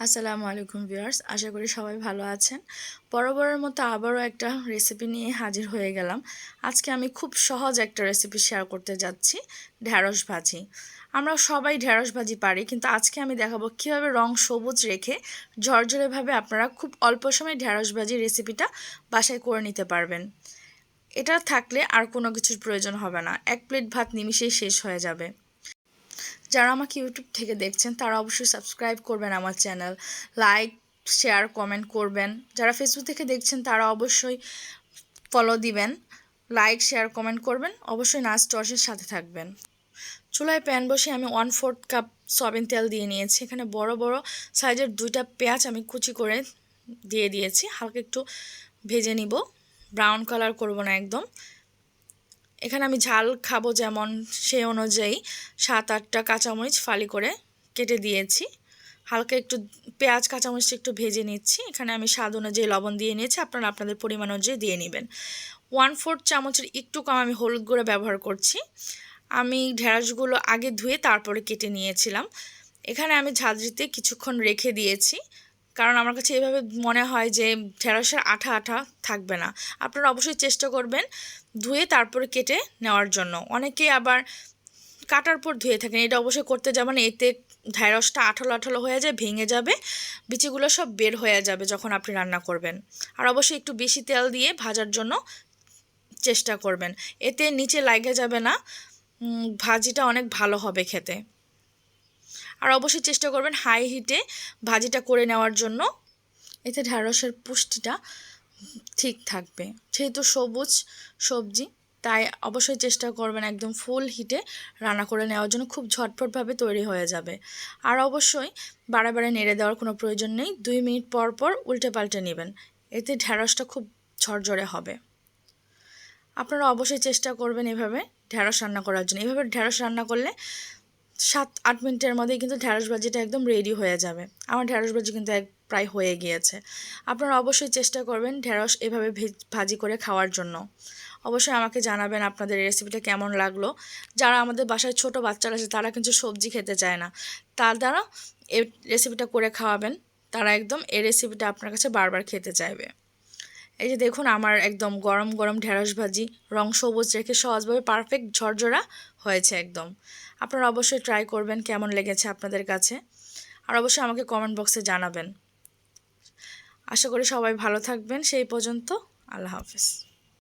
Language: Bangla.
আসসালামু আলাইকুম ভিউয়ার্স, আশা করি সবাই ভালো আছেন। বরাবরের মতো আবারও একটা রেসিপি নিয়ে হাজির হয়ে গেলাম। আজকে আমি খুব সহজ একটা রেসিপি শেয়ার করতে যাচ্ছি ঢ্যাঁড়স ভাজি। আমরা সবাই ঢ্যাঁড়স ভাজি পারি, কিন্তু আজকে আমি দেখাবো কীভাবে রং সবুজ রেখে ঝরঝরেভাবে আপনারা খুব অল্প সময় ঢ্যাঁড়স ভাজি রেসিপিটা বাসায় করে নিতে পারবেন। এটা থাকলে আর কোনো কিছুর প্রয়োজন হবে না। এক প্লেট ভাত নিমিশেই শেষ হয়ে যাবে। যারা আমাকে ইউটিউব থেকে দেখছেন, তারা অবশ্যই সাবস্ক্রাইব করবেন আমার চ্যানেল লাইক শেয়ার কমেন্ট করবেন। যারা ফেসবুক থেকে দেখছেন, তারা অবশ্যই ফলো দিবেন লাইক শেয়ার কমেন্ট করবেন। অবশ্যই নাচ টর্চের সাথে থাকবেন। চুলায় প্যান বসে আমি ওয়ান ফোর্থ কাপ সয়াবিন তেল দিয়ে নিয়েছি। এখানে বড় বড় সাইজের দুইটা পেঁয়াজ আমি কুচি করে দিয়ে দিয়েছি। হালকা একটু ভেজে নিব। ব্রাউন কালার করব না একদম। এখানে আমি ঝাল খাব যেমন সে অনুযায়ী সাত, আটটা কাঁচামরিচ ফালি করে কেটে দিয়েছি। হালকা একটু পেঁয়াজ কাঁচামরিচটা একটু ভেজে নিচ্ছি। এখানে আমি স্বাদ অনুযায়ী লবণ দিয়ে নিয়েছি। আপনারা আপনাদের পরিমাণ অনুযায়ী দিয়ে নেবেন। ওয়ান ফোর্থ চামচের একটু কম আমি হলুদ গুঁড়ো ব্যবহার করছি। আমি ঢেঁড়সগুলো আগে ধুয়ে তারপরে কেটে নিয়েছিলাম। এখানে আমি ঝাঁঝরিতে কিছুক্ষণ রেখে দিয়েছি। কারণ আমার কাছে এভাবে মনে হয় যে ঢেঁড়সের আঠা আঠা থাকবে না। আপনারা অবশ্যই চেষ্টা করবেন ধুয়ে তারপরে কেটে নেওয়ার জন্য। অনেকে আবার কাটার পর ধুয়ে থাকেন। এটা অবশ্যই করতে যাবেন। এতে ঢ্যাঁড়সটা আঠালো আঠালো হয়ে যায়, ভেঙে যাবে, বিচিগুলো সব বের হয়ে যাবে যখন আপনি রান্না করবেন। আর অবশ্যই একটু বেশি তেল দিয়ে ভাজার জন্য চেষ্টা করবেন। এতে নিচে লাগে যাবে না। ভাজিটা অনেক ভালো হবে খেতে। আর অবশ্যই চেষ্টা করবেন হাই হিটে ভাজিটা করে নেওয়ার জন্য। এতে ঢ্যাঁড়সের পুষ্টিটা ঠিক থাকবে। যেহেতু সবুজ সবজি, তাই অবশ্যই চেষ্টা করবেন একদম ফুল হিটে রান্না করে নেওয়ার জন্য। খুব ঝটফটভাবে তৈরি হয়ে যাবে। আর অবশ্যই বারে নেড়ে দেওয়ার কোনো প্রয়োজন নেই। দুই মিনিট পর পর উল্টে পাল্টে নেবেন। এতে ঢ্যাঁড়সটা খুব ঝরঝরে হবে। আপনারা অবশ্যই চেষ্টা করবেন এভাবে ঢ্যাঁড়স রান্না করার জন্য। এভাবে ঢ্যাঁড়স রান্না করলে সাত, আট মিনিটের মধ্যেই কিন্তু ঢ্যাঁড়স ভাজিটা একদম রেডি হয়ে যাবে। আমার ঢ্যাঁড়স ভাজি কিন্তু এক প্রায় হয়ে গিয়েছে। আপনারা অবশ্যই চেষ্টা করবেন ঢ্যাঁড়স এভাবে ভাজি করে খাওয়ার জন্য। অবশ্যই আমাকে জানাবেন আপনাদের রেসিপিটা কেমন লাগল। যারা আমাদের বাসায় ছোট বাচ্চারা আছে, তারা কিন্তু সবজি খেতে চায় না। তার দ্বারা এই রেসিপিটা করে খাওয়াবেন। তারা একদম এই রেসিপিটা আপনার কাছে বারবার খেতে চাইবে। এই যে দেখুন, আমার একদম গরম গরম ঢেঁড়স ভাজি, রং সবুজ রেখে সহজভাবে পারফেক্ট ঝরঝরা হয়েছে একদম। আপনারা অবশ্যই ট্রাই করবেন, কেমন লেগেছে আপনাদের কাছে। আর অবশ্যই আমাকে কমেন্ট বক্সে জানাবেন। আশা করি সবাই ভালো থাকবেন। সেই পর্যন্ত আল্লাহ হাফিজ।